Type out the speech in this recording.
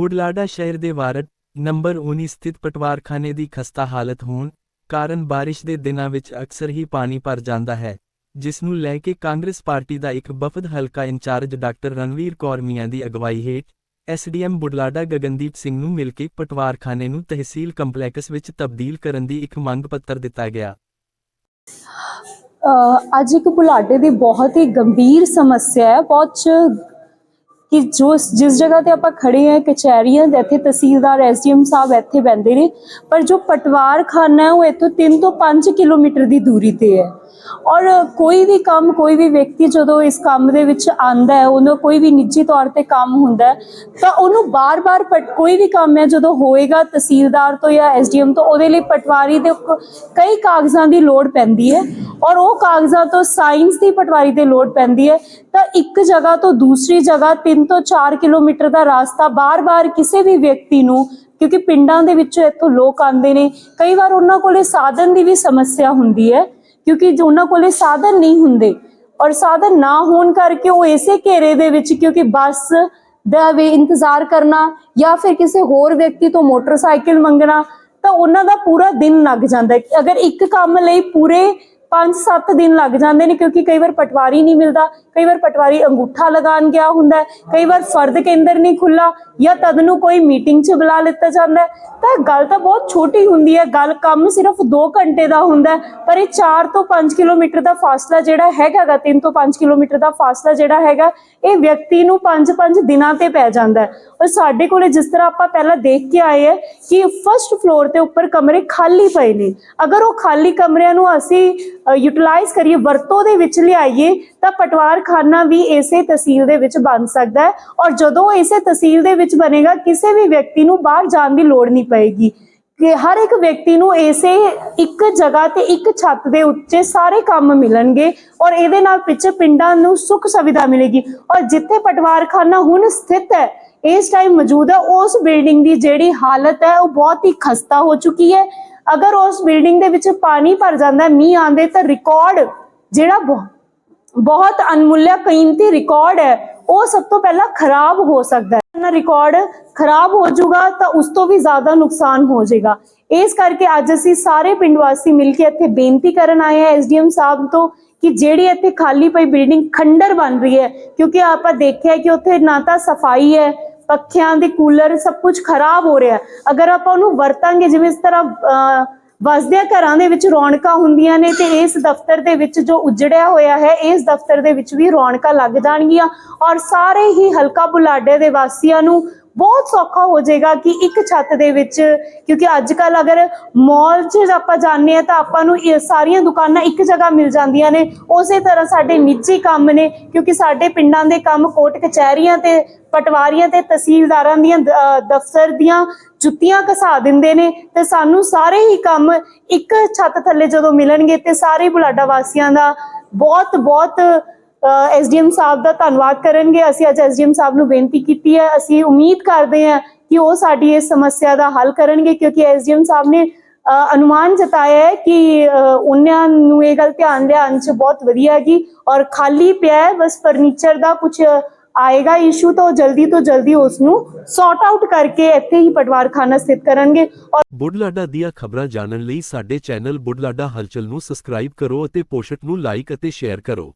ਬੁਢਲਾਡਾ ਸ਼ਹਿਰ ਦੇ ward number 19 ਸਥਿਤ ਪਟਵਾਰਖਾਨੇ ਦੀ ਖਸਤਾ ਹਾਲਤ ਹੋਣ ਕਾਰਨ ਬਾਰਿਸ਼ ਦੇ ਦਿਨਾਂ ਵਿੱਚ ਅਕਸਰ ਹੀ ਪਾਣੀ ਭਰ ਜਾਂਦਾ ਹੈ, ਜਿਸ ਨੂੰ ਲੈ ਕੇ ਕਾਂਗਰਸ ਪਾਰਟੀ ਦਾ ਇੱਕ ਵਫਦ ਹਲਕਾ ਇੰਚਾਰਜ ਡਾਕਟਰ ਰਣਵੀਰ ਕੌਰ ਮੀਆਂ ਦੀ ਅਗਵਾਈ ਹੇਠ ਐਸਡੀਐਮ ਬੁਢਲਾਡਾ ਗਗਨਦੀਪ ਸਿੰਘ ਨੂੰ ਮਿਲ ਕੇ ਪਟਵਾਰਖਾਨੇ ਨੂੰ ਤਹਿਸੀਲ ਕੰਪਲੈਕਸ ਵਿੱਚ ਤਬਦੀਲ ਕਰਨ ਦੀ ਇੱਕ ਮੰਗ ਪੱਤਰ ਦਿੱਤਾ ਗਿਆ। ਅੱਜ ਇੱਕ ਬੁਲਾਡੇ ਦੀ ਬਹੁਤ ਹੀ ਗੰਭੀਰ ਸਮੱਸਿਆ ਹੈ, ਬਹੁਤ ਕਿ ਜੋ ਜਿਸ ਜਗ੍ਹਾ ਤੇ ਆਪਾਂ ਖੜੇ ਹਾਂ, ਕਚਹਿਰੀਆਂ ਦੇ, ਇੱਥੇ ਤਹਿਸੀਲਦਾਰ ਐਸਡੀਐਮ ਸਾਹਿਬ ਇੱਥੇ ਬੈੰਦੇ ਨੇ, ਪਰ ਜੋ ਪਟਵਾਰਖਾਨਾ ਹੈ, ਉਹ ਇੱਥੋਂ 3 ਤੋਂ 5 ਕਿਲੋਮੀਟਰ ਦੀ ਦੂਰੀ ਤੇ ਹੈ। ਔਰ ਕੋਈ ਵੀ ਕੰਮ, ਕੋਈ ਵੀ ਵਿਅਕਤੀ ਜਦੋਂ ਇਸ ਕੰਮ ਦੇ ਵਿੱਚ ਆਂਦਾ ਹੈ, ਉਹਨੂੰ ਕੋਈ ਵੀ ਨਿੱਜੀ ਤੌਰ ਤੇ ਕੰਮ ਹੁੰਦਾ ਤਾਂ ਉਹਨੂੰ ਬਾਰ-ਬਾਰ ਪਟ, ਕੋਈ ਵੀ ਕੰਮ ਹੈ, ਜਦੋਂ ਹੋਏਗਾ ਤਹਿਸੀਲਦਾਰ ਤੋਂ ਜਾਂ ਐਸਡੀਐਮ ਤੋਂ, ਉਹਦੇ ਲਈ ਪਟਵਾਰੀ ਦੇ ਕਈ ਕਾਗਜ਼ਾਂ ਦੀ ਲੋੜ ਪੈਂਦੀ ਹੈ। ਔਰ ਉਹ ਕਾਗਜ਼ਾਂ ਤੋਂ ਸਾਇੰਸ ਦੀ ਪਟਵਾਰੀ ਦੇ ਲੋੜ ਪੈਂਦੀ ਹੈ। ਤਾਂ ਇੱਕ ਜਗ੍ਹਾ ਤੋਂ ਦੂਸਰੀ ਜਗ੍ਹਾ 3 ਤੋਂ 4 ਕਿਲੋਮੀਟਰ ਦਾ ਰਾਸਤਾ ਬਾਰ-ਬਾਰ ਕਿਸੇ ਵੀ ਵਿਅਕਤੀ ਨੂੰ, ਕਿਉਂਕਿ ਪਿੰਡਾਂ ਦੇ ਵਿੱਚੋਂ ਇੱਥੋਂ ਲੋਕ ਆਉਂਦੇ ਨੇ, ਕਈ ਵਾਰ ਉਹਨਾਂ ਕੋਲੇ ਸਾਧਨ ਦੀ ਵੀ ਸਮੱਸਿਆ ਹੁੰਦੀ ਹੈ, ਕਿਉਂਕਿ ਉਹਨਾਂ ਕੋਲੇ ਸਾਧਨ ਨਹੀਂ ਹੁੰਦੇ ਔਰ ਸਾਧਨ ਨਾ ਹੋਣ ਕਰਕੇ ਉਹ ਇਸੇ ਘੇਰੇ ਦੇ ਵਿੱਚ, ਕਿਉਂਕਿ ਬੱਸ ਦਾ ਵੀ ਇੰਤਜ਼ਾਰ ਕਰਨਾ ਜਾਂ ਫਿਰ ਕਿਸੇ ਹੋਰ ਵਿਅਕਤੀ ਤੋਂ ਮੋਟਰਸਾਈਕਲ ਮੰਗਣਾ, ਤਾਂ ਉਹਨਾਂ ਦਾ ਪੂਰਾ ਦਿਨ ਲੱਗ ਜਾਂਦਾ ਹੈ। ਅਗਰ ਇੱਕ ਕੰਮ ਲਈ ਪੂਰੇ 5-7 ਦਿਨ ਲੱਗ ਜਾਂਦੇ ਨੇ ਕਿਉਂਕਿ ਕਈ ਵਾਰ ਪਟਵਾਰੀ ਨਹੀਂ ਮਿਲਦਾ, ਕਈ ਵਾਰ ਪਟਵਾਰੀ ਅੰਗੂਠਾ ਲਗਾਉਣ ਗਿਆ ਹੁੰਦਾ ਕਈ ਵਾਰ ਫਰਦ ਕੇਂਦਰ ਨਹੀਂ ਖੁੱਲਾ ਜਾਂ ਤਦ ਨੂੰ ਕੋਈ ਮੀਟਿੰਗ 'ਚ ਬੁਲਾ ਲਿੱਤਾ ਜਾਂਦਾ ਤਾਂ ਗੱਲ ਤਾਂ ਬਹੁਤ ਛੋਟੀ ਹੁੰਦੀ ਹੈ, ਗੱਲ ਕੰਮ ਸਿਰਫ 2 ਘੰਟੇ ਦਾ ਹੁੰਦਾ ਪਰ ਇਹ 4 ਤੋਂ 5 ਕਿਲੋਮੀਟਰ ਦਾ ਫਾਸਲਾ ਜਿਹੜਾ ਹੈਗਾ ਗਾ 3 ਤੋਂ 5 ਕਿਲੋਮੀਟਰ ਦਾ ਫਾਸਲਾ ਜਿਹੜਾ ਹੈਗਾ, ਇਹ ਵਿਅਕਤੀ ਨੂੰ 5-5 ਦਿਨਾਂ ਤੇ ਪੈ ਜਾਂਦਾ ਔਰ ਸਾਡੇ ਕੋਲੇ ਜਿਸ ਤਰ੍ਹਾਂ ਆਪਾਂ ਪਹਿਲਾਂ ਦੇਖ ਕੇ ਆਏ ਹੈ ਕਿ ਫਰਸਟ ਫਲੋਰ ਤੇ ਉੱਪਰ ਕਮਰੇ ਖਾਲੀ ਪਏ ਨੇ। ਅਗਰ ਉਹ ਖਾਲੀ ਕਮਰਿਆਂ ਨੂੰ ਅਸੀਂ ਯੂਟਿਲਾਈਜ਼ ਕਰੀਏ, ਵਰਤੋਂ ਦੇ ਵਿੱਚ ਲਿਆਈਏ, ਤਾਂ ਪਟਵਾਰਖਾਨਾ ਵੀ ਇਸੇ ਤਹਿਸੀਲ ਦੇ ਵਿੱਚ ਬਣ ਸਕਦਾ ਹੈ ਔਰ ਜਦੋਂ ਇਸੇ ਤਹਿਸੀਲ ਦੇ ਵਿੱਚ ਬਣੇਗਾ, ਕਿਸੇ ਵੀ ਵਿਅਕਤੀ ਨੂੰ ਬਾਹਰ ਜਾਣ ਦੀ ਲੋੜ ਨਹੀਂ ਪਏਗੀ। ਕਿ ਹਰ ਇੱਕ ਵਿਅਕਤੀ ਨੂੰ ਇਸੇ ਇੱਕ ਜਗ੍ਹਾ ਤੇ ਇੱਕ ਛੱਤ ਦੇ ਉੱਤੇ ਸਾਰੇ ਕੰਮ ਮਿਲਣਗੇ ਔਰ ਇਹਦੇ ਨਾਲ ਪਿੱਛੇ ਪਿੰਡਾਂ ਨੂੰ ਸੁੱਖ ਸੁਵਿਧਾ ਮਿਲੇਗੀ। ਔਰ ਜਿੱਥੇ ਪਟਵਾਰਖਾਨਾ ਹੁਣ ਸਥਿਤ ਹੈ, ਇਸ ਟਾਈਮ ਮੌਜੂਦ ਹੈ, ਉਸ ਬਿਲਡਿੰਗ ਦੀ ਜਿਹੜੀ ਹਾਲਤ ਹੈ, ਉਹ ਬਹੁਤ ਹੀ ਖਸਤਾ ਹੋ ਚੁੱਕੀ ਹੈ। ਅਗਰ ਉਸ ਬਿਲਡਿੰਗ ਦੇ ਵਿੱਚ ਪਾਣੀ ਭਰ ਜਾਂਦਾ ਮੀਂਹ ਆਂਦੇ ਤਾਂ ਰਿਕਾਰਡ ਜਿਹੜਾ ਬਹੁਤ ਅਨਮੁੱਲਿਆ ਕੀਮਤੀ ਰਿਕਾਰਡ ਹੈ, ਉਹ ਸਭ ਤੋਂ ਪਹਿਲਾਂ ਖਰਾਬ ਹੋ ਸਕਦਾ ਹੈ। ਨਾ ਰਿਕਾਰਡ ਖਰਾਬ ਹੋ ਜਾਊਗਾ, ਤਾਂ ਉਸ ਤੋਂ ਵੀ ਜ਼ਿਆਦਾ ਨੁਕਸਾਨ ਹੋ ਜਾਏਗਾ। ਇਸ ਕਰਕੇ ਅੱਜ ਅਸੀਂ ਸਾਰੇ ਪਿੰਡ ਵਾਸੀ ਮਿਲ ਕੇ ਇੱਥੇ ਬੇਨਤੀ ਕਰਨ ਆਏ ਹਾਂ ਐਸਡੀਐਮ ਸਾਹਿਬ ਤੋਂ ਕਿ ਜਿਹੜੀ ਇੱਥੇ ਖਾਲੀ ਪਈ ਬਿਲਡਿੰਗ ਖੰਡਰ ਬਣ ਰਹੀ ਹੈ, ਕਿਉਂਕਿ ਆਪਾਂ ਦੇਖਿਆ ਕਿ ਉੱਥੇ ਨਾ ਤਾਂ ਸਫ਼ਾਈ ਹੈ ਪੱਖਿਆਂ ਦੇ ਕੂਲਰ ਸਭ ਕੁਝ ਖਰਾਬ ਹੋ ਰਿਹਾ ਅਗਰ ਆਪਾਂ ਉਹਨੂੰ ਵਰਤਾਂਗੇ ਜਿਵੇਂ ਇਸ ਤਰ੍ਹਾਂ ਅਹ, ਵਸਦਿਆਂ ਘਰਾਂ ਦੇ ਵਿੱਚ ਰੌਣਕਾਂ ਹੁੰਦੀਆਂ ਨੇ ਤੇ ਇਸ ਦਫ਼ਤਰ ਦੇ ਵਿੱਚ ਜੋ ਉਜੜਿਆ ਹੋਇਆ ਹੈ ਇਸ ਦਫ਼ਤਰ ਦੇ ਵਿੱਚ ਵੀ ਰੌਣਕਾਂ ਲੱਗ ਜਾਣਗੀਆਂ ਔਰ ਸਾਰੇ ਹੀ ਹਲਕਾ ਬੁਲਾਡੇ ਦੇ ਵਾਸੀਆਂ ਨੂੰ ਬਹੁਤ ਸੌਖਾ ਹੋ ਜਾਏਗਾ ਕਿ ਇੱਕ ਛੱਤ ਦੇ ਵਿੱਚ, ਕਿਉਂਕਿ ਅੱਜ ਕੱਲ ਅਗਰ ਮਾਲ 'ਚ ਆਪਾਂ ਜਾਂਦੇ ਆ ਤਾਂ ਆਪਾਂ ਨੂੰ ਇਹ ਸਾਰੀਆਂ ਦੁਕਾਨਾਂ ਇੱਕ ਜਗ੍ਹਾ ਮਿਲ ਜਾਂਦੀਆਂ ਨੇ। ਉਸੇ ਤਰ੍ਹਾਂ ਸਾਡੇ ਨਿੱਜੀ ਕੰਮ ਨੇ, ਕਿਉਂਕਿ ਸਾਡੇ ਪਿੰਡਾਂ ਦੇ ਕੰਮ ਕੋਟ ਕਚਹਿਰੀਆਂ ਤੇ ਪਟਵਾਰੀਆਂ ਤੇ ਤਹਿਸੀਲਦਾਰਾਂ ਦੀਆਂ ਦਫ਼ਤਰ ਦੀਆਂ ਜੁੱਤੀਆਂ ਘਸਾ ਦਿੰਦੇ ਨੇ ਤੇ ਸਾਨੂੰ ਸਾਰੇ ਹੀ ਕੰਮ ਇੱਕ ਛੱਤ ਥੱਲੇ ਜਦੋਂ ਮਿਲਣਗੇ ਤੇ ਸਾਰੇ ਬੁਲਾਡਾ ਵਾਸੀਆਂ ਦਾ ਬਹੁਤ ਬਹੁਤ ਐਸਡੀਐਮ ਸਾਹਿਬ ਦਾ ਧੰਨਵਾਦ ਕਰਨਗੇ। ਅਸੀਂ ਅੱਜ ਐਸਡੀਐਮ ਸਾਹਿਬ ਨੂੰ ਬੇਨਤੀ ਕੀਤੀ ਹੈ। ਅਸੀਂ ਉਮੀਦ ਕਰਦੇ ਹਾਂ ਕਿ ਉਹ ਸਾਡੀ ਇਸ ਸਮੱਸਿਆ ਦਾ ਹੱਲ ਕਰਨਗੇ ਕਿਉਂਕਿ ਐਸਡੀਐਮ ਸਾਹਿਬ ਨੇ ਅਨੁਮਾਨ ਜਤਾਇਆ ਹੈ ਕਿ ਉਹਨਾਂ ਨੂੰ ਇਹ ਗੱਲ ਧਿਆਨ ਲਿਆਉਣ ਚ ਬਹੁਤ ਵਧੀਆ ਹੈਗੀ ਔਰ ਖਾਲੀ ਪਿਆ ਹੈ, ਬਸ ਫਰਨੀਚਰ ਦਾ ਕੁਝ ਆਏਗਾ ਇਸ਼ੂ ਤਾਂ ਜਲਦੀ ਤੋਂ ਜਲਦੀ ਉਸ ਨੂੰ ਸੌਟ ਆਊਟ ਕਰਕੇ ਇੱਥੇ ਹੀ ਪਟਵਾਰਖਾਨਾ ਸਥਿਤ ਕਰਨਗੇ ਔਰ ਬੁਢਲਾਡਾ ਦੀਆਂ ਖਬਰਾਂ ਜਾਣਨ ਲਈ ਸਾਡੇ ਚੈਨਲ ਬੁਢਲਾਡਾ ਹਲਚਲ ਨੂੰ ਸਬਸਕ੍ਰਾਈਬ ਕਰੋ ਅਤੇ ਪੋਸਟ ਨੂੰ ਲਾਈਕ ਅਤੇ ਸ਼ੇਅਰ ਕਰੋ।